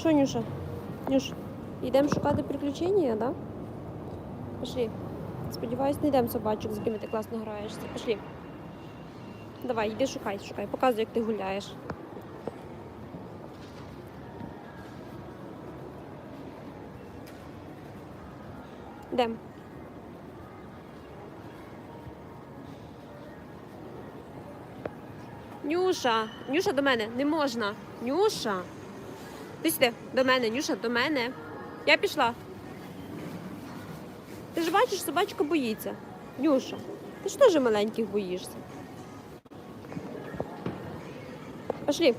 Що, Нюша? Нюш, йдемо шукати приключення, да? Пошли. Сподіваюсь, знайдемо собачок, з якими ти класно граєшся. Пошли. Давай, йди шукай, шукай. Показуй, як ти гуляєш. Йдемо. Нюша, Нюша до мене, не можна. Нюша. Ти сюди, до мене, Нюша, до мене. Я пішла. Ти ж бачиш, собачка боїться. Нюша, ти ж теж маленьких боїшся. Пошли.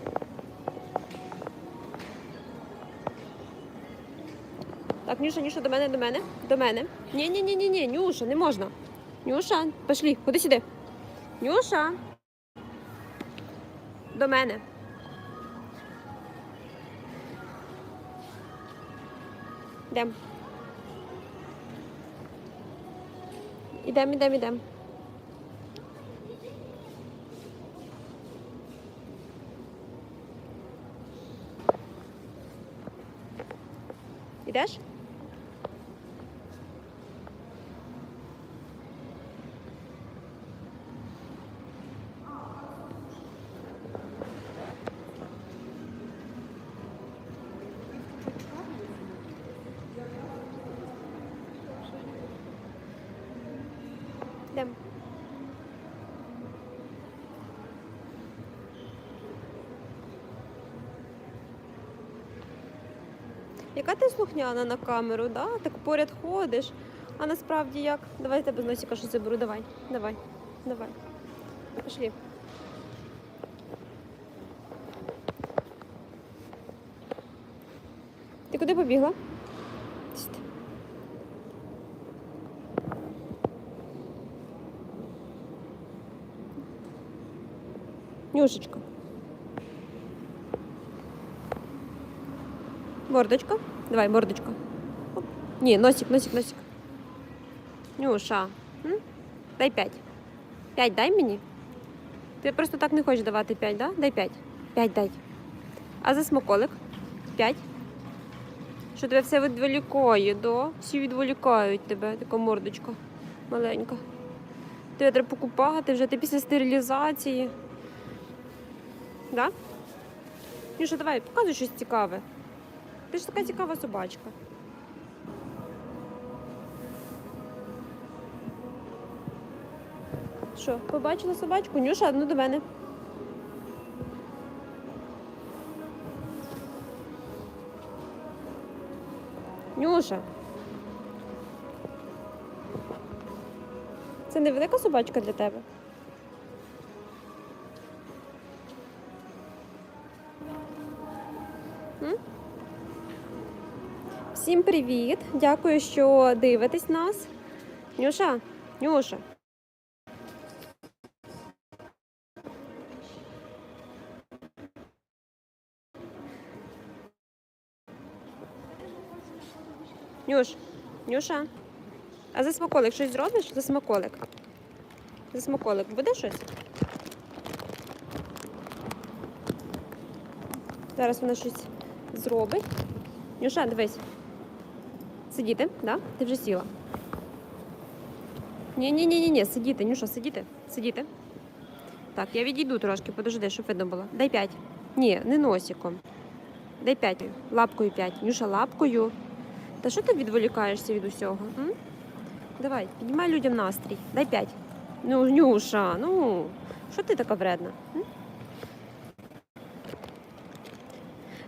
Так, Нюша, Нюша, до мене, до мене, до мене. Ні, ні, ні, ні, ні, Нюша, не можна. Нюша, пошли, ходи сюди. Нюша. До мене. Йдем. Ідем, ідем, ідем. Ідеш? Яка ти слухняна на камеру, да? Так поряд ходиш. А насправді як? Давай тебе з носика щось заберу. Давай, давай, давай. Пошли. Ти куди побігла? Нюшечка. Мордочка. Давай, мордочка. Оп. Ні, носик, носик, носик. Нюша. М? Дай п'ять. П'ять дай мені. Ти просто так не хочеш давати п'ять, да? Дай п'ять. П'ять дай. А за смаколик? П'ять. Що тебе все відволікає, да? Всі відволікають тебе, така мордочка маленька. Тебе треба покупати вже, ти після стерилізації. Да? Нюша, давай, показуй щось цікаве. Ти ж така цікава собачка. Що, побачила собачку? Нюша, ну до мене. Нюша. Це не велика собачка для тебе? Всім привіт! Дякую, що дивитесь нас. Нюша, Нюша. Нюш, Нюша. А за смаколик щось зробиш? За смаколик. За смаколик буде щось? Зараз вона щось зробить. Нюша, дивись. Сидіти, да? Ти вже сіла. Ні-ні, ні ні ні сидіти, Нюша, сидіти. Сидіти. Так, я відійду трошки, подожди, щоб видно було. Дай п'ять. Ні, не носиком. Дай п'ять. Лапкою п'ять. Нюша, лапкою. Та що ти відволікаєшся від усього? М? Давай, піднімай людям настрій. Дай п'ять. Ну, Нюша, ну, що ти така вредна? М?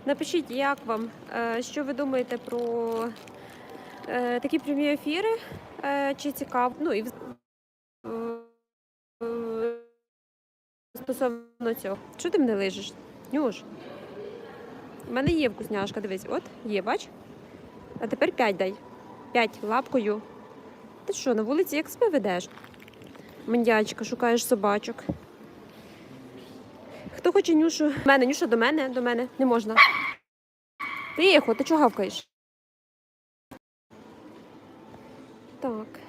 Напишіть, як вам, е, що ви думаєте про такі прямі ефіри, е, чи цікаво, ну і е, стосовно цього. Що ти мене лижеш? Нюш? У мене є вкусняшка, дивись, от є, бач? А тепер п'ять дай. П'ять лапкою. Ти що, на вулиці як себе ведеш? Мандячка, шукаєш собачок. Хто хоче нюшу? Мене, нюша до мене, до мене. Не можна. Тихо, ти чого гавкаєш? так.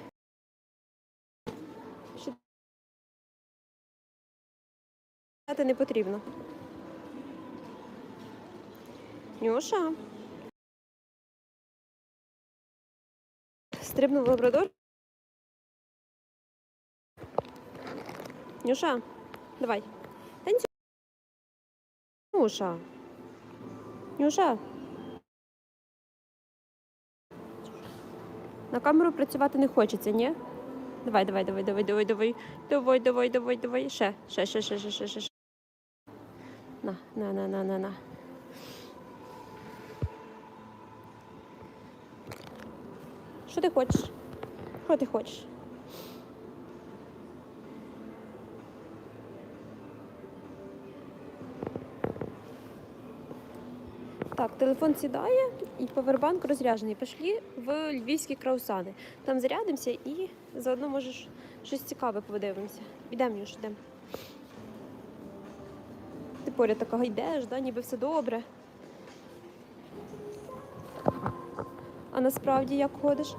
Шукати не потрібно. Нюша. Стрибнув лабрадор. Нюша, давай. Танцюй. Нюша. Нюша. На камеру працювати не хочеться, ні? Давай, давай, давай, давай, давай, давай. Давай, давай, давай, давай. Ще, ще, ще, ще, ще, ще, ще. На, на, на, на, на, на. Що ти хочеш? Що ти хочеш? Так, телефон сідає і повербанк розряджений. Пішли в львівські краусани. Там зарядимося і заодно можеш щось цікаве подивимося. Ідемо, Нюш, йдемо. Ти поряд такого йдеш, да? ніби все добре. А насправді як ходиш?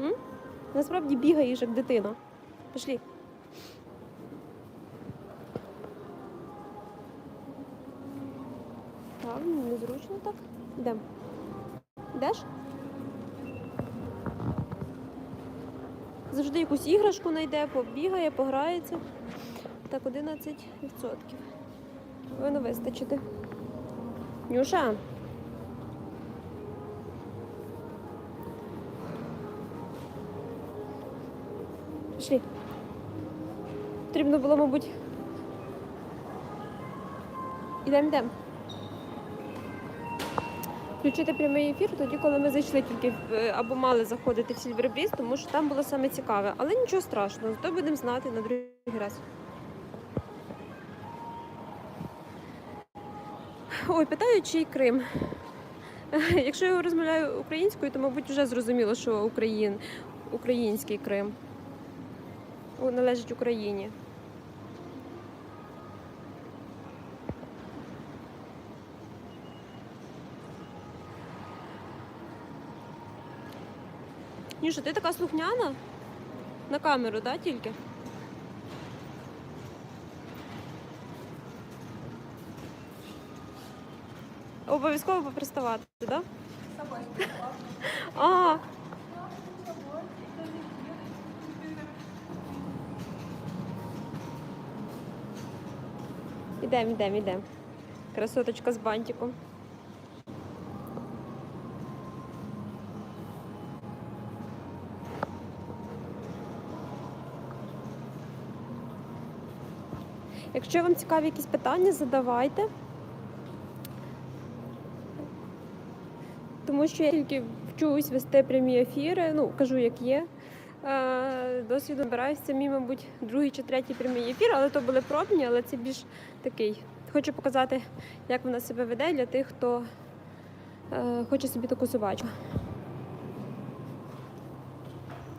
М? Насправді бігаєш, як дитина. Пішли. Так, незручно так. Йдемо. Йдеш? Завжди якусь іграшку знайде, побігає, пограється. Так, 11%. Повинно вистачити. Нюша. Пішли. Потрібно було, мабуть. Ідемо, йдемо. Включити прямий ефір тоді, коли ми зайшли тільки в- е, або мали заходити в Сільвербріз, тому що там було саме цікаве. Але нічого страшного, зато будемо знати на другий раз. Ой, питаю, чий Крим. Якщо я розмовляю українською, то, мабуть, вже зрозуміло, що Україн, український Крим належить Україні. Ніша, ти така слухняна? На камеру, да, тільки? Обов'язково поприставати, так? да? А, ідемо, ідемо, ідемо. Красоточка з бантиком. Якщо вам цікаві якісь питання, задавайте. Тому що я тільки вчусь вести прямі ефіри, ну кажу, як є. Е, Досвіду набираюся мій, мабуть, другий чи третій прямий ефір, але то були пробні, але це більш такий. Хочу показати, як вона себе веде для тих, хто е, хоче собі таку собачку.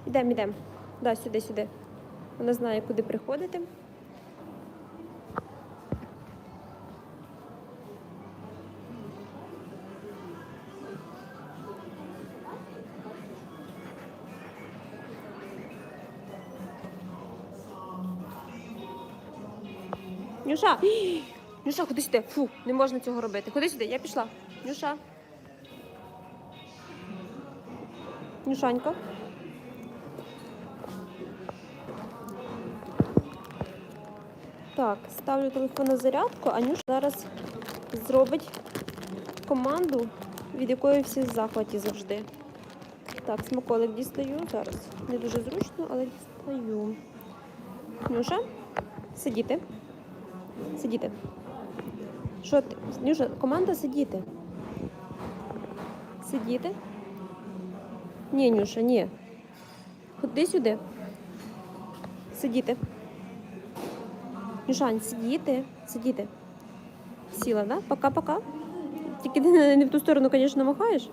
Ідемо, ідемо. Да, сюди, сюди. Вона знає, куди приходити. Нюша! Нюша, ходи сюди. Фу, не можна цього робити. Ходи сюди, я пішла. Нюша. Нюшанько. Так, ставлю телефон на зарядку, а Нюша зараз зробить команду, від якої всі в захваті завжди. Так, смаколик дістаю зараз. Не дуже зручно, але дістаю. Нюша, сидіти. Сидіти. Що ти? Нюша, команда сидіти. Сидіти. Ні, Нюша, ні. Ходи сюди. Сидіти. Нюшань, сидіти. Сидіти. Сіла, да? Пока-пока. Тільки не в ту сторону, звісно, махаєш.